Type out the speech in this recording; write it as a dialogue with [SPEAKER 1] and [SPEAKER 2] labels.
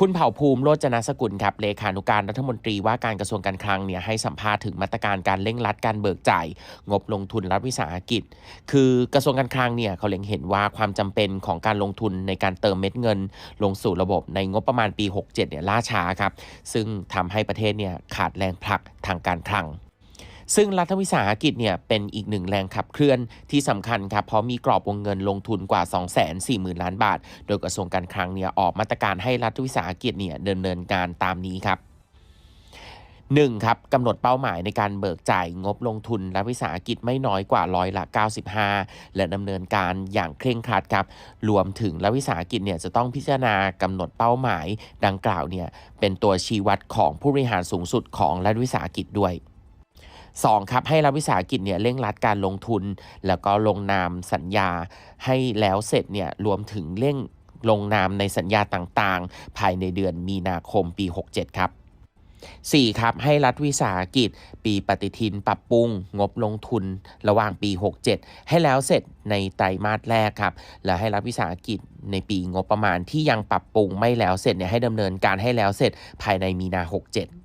[SPEAKER 1] คุณเผ่าภูมิโรจนสกุลครับเลขานุการรัฐมนตรีว่าการกระทรวงการคลังเนี่ยให้สัมภาษณ์ถึงมาตรการการเร่งรัดการเบิกจ่าย งบลงทุนรัฐวิสาหกิจ คือกระทรวงการคลังเนี่ยเขาเล็งเห็นว่าความจำเป็นของการลงทุนในการเติมเม็ดเงิน ลงสู่ระบบในงบประมาณปี 67เนี่ยล่าช้าครับซึ่งทำให้ประเทศเนี่ยขาดแรงผลักทางการคลัง ซึ่งรัฐวิสาหกิจเนี่ยเป็นอีกหนึ่งแรงขับเคลื่อนที่สำคัญครับเพราะมีกรอบวงเงินลงทุนกว่า 240,000 ล้านบาท โดยกระทรวงการคลังเนี่ยออกมาตรการให้รัฐวิสาหกิจเนี่ยดำเนินการตามนี้ครับ 1. ครับกำหนดเป้าหมายในการเบิกจ่ายงบลงทุนรัฐวิสาหกิจไม่น้อยกว่าร้อยละ 95 และดำเนินการอย่างเคร่งครัดครับ รวมถึงรัฐวิสาหกิจเนี่ยจะต้องพิจารณากำหนดเป้าหมายดังกล่าวเนี่ยเป็นตัวชี้วัดของผู้บริหารสูงสุดของรัฐวิสาหกิจด้วย 2. ครับให้รัฐวิสาหกิจเนี่ยเร่งรัดการลงทุน แล้วก็ลงนามสัญญาให้แล้วเสร็จเนี่ยรวมถึงเร่งลงนามในสัญญาต่างๆ ภายในเดือนมีนาคมปี 67 ครับ 4. ครับ ให้รัฐวิสาหกิจ ปีปฏิทินปรับปรุง งบลงทุนระหว่างปี 67 ให้แล้วเสร็จในไตรมาสแรกครับ และให้รัฐวิสาหกิจในปีงบประมาณที่ยังปรับปรุงไม่แล้วเสร็จเนี่ยให้ดำเนินการให้แล้วเสร็จภายในมีนา 67